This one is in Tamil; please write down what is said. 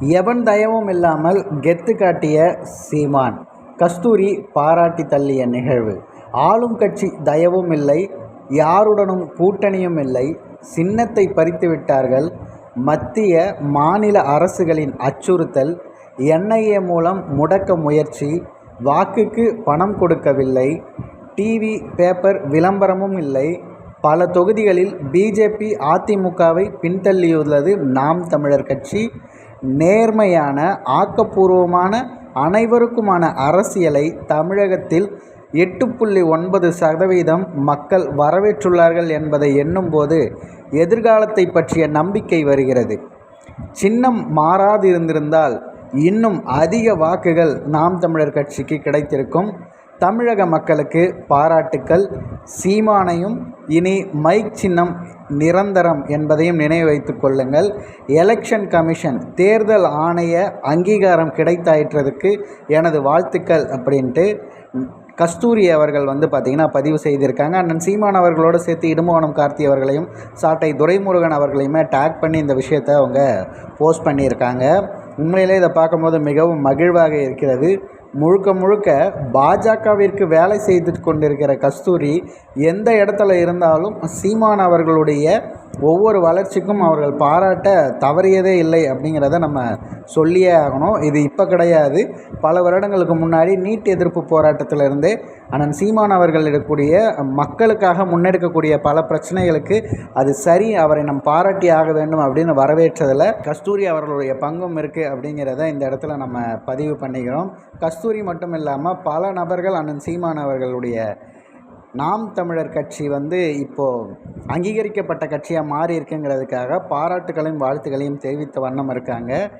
எவன் தயவும் இல்லாமல் கெத்து காட்டிய சீமான்? கஸ்தூரி பாராட்டி தள்ளிய நிகழ்வு. ஆளும் கட்சி தயவும் இல்லை யாருடனும் கூட்டணியும் இல்லை சின்னத்தை பறித்து விட்டார்கள். மத்திய மாநில அரசுகளின் அச்சுறுத்தல் என்ஐஏ மூலம் முடக்க முயற்சி வாக்குக்கு பணம் கொடுக்கவில்லை டிவி பேப்பர் விளம்பரமும் இல்லை. பல தொகுதிகளில் பிஜேபி அதிமுகவை பின்தள்ளியுள்ளது நாம் தமிழர் கட்சி. நேர்மையான ஆக்கப்பூர்வமான அனைவருக்குமான அரசியலை தமிழகத்தில் எட்டு புள்ளி ஒன்பது சதவீதம் மக்கள் வரவேற்றுள்ளார்கள் என்பதை எண்ணும்போது எதிர்காலத்தை பற்றிய நம்பிக்கை வருகிறது. சின்னம் மாறாதிருந்திருந்தால் இன்னும் அதிக வாக்குகள் நாம் தமிழர் கட்சிக்கு கிடைத்திருக்கும். தமிழக மக்களுக்கு பாராட்டுக்கள். சீமானையும் இனி மைக் சின்னம் நிரந்தரம் என்பதையும் நினைவு வைத்துக் கொள்ளுங்கள். எலெக்ஷன் கமிஷன் தேர்தல் ஆணைய அங்கீகாரம் கிடைத்தாயிற்றதுக்கு எனது வாழ்த்துக்கள் அப்படின்ட்டு கஸ்தூரி அவர்கள் வந்து பார்த்திங்கன்னா பதிவு செய்திருக்காங்க. அண்ணன் சீமான் அவர்களோடு சேர்த்து இடுமோகனம் கார்த்தி அவர்களையும் சாட்டை துரைமுருகன் அவர்களையுமே டேக் பண்ணி இந்த விஷயத்தை அவங்க போஸ்ட் பண்ணியிருக்காங்க. உண்மையிலே இதை பார்க்கும்போது மிகவும் மகிழ்வாக இருக்கிறது. முழுக்க முழுக்க பாஜகவிற்கு வேலை செய்து கொண்டிருக்கிற கஸ்தூரி எந்த இடத்துல இருந்தாலும் சீமான் அவர்களுடைய ஒவ்வொரு வளர்ச்சிக்கும் அவர்கள் பாராட்ட தவறியதே இல்லை அப்படிங்கிறத நம்ம சொல்லியே ஆகணும். இது இப்போ கிடையாது. பல வருடங்களுக்கு முன்னாடி நீட் எதிர்ப்பு போராட்டத்திலிருந்தே அண்ணன் சீமான் அவர்கள் எடுக்கக்கூடிய மக்களுக்காக முன்னெடுக்கக்கூடிய பல பிரச்சனைகளுக்கு அது சரி அவரை நம் பாராட்டி ஆக வேண்டும் அப்படின்னு வரவேற்றதில் கஸ்தூரி அவர்களுடைய பங்கும் இருக்குது அப்படிங்கிறத இந்த இடத்துல நம்ம பதிவு பண்ணிக்கிறோம். கஸ்தூரி மட்டும் இல்லாமல் பல நபர்கள் அண்ணன் சீமான் அவர்களுடைய நாம் தமிழர் கட்சி வந்து இப்போது அங்கீகரிக்கப்பட்ட கட்சியாக மாறி இருக்குங்கிறதுக்காக பாராட்டுகளையும் வாழ்த்துக்களையும் தெரிவித்த வண்ணம் இருக்காங்க.